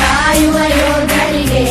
ಕಾಯುವ ಯೋಧರಿಗೆ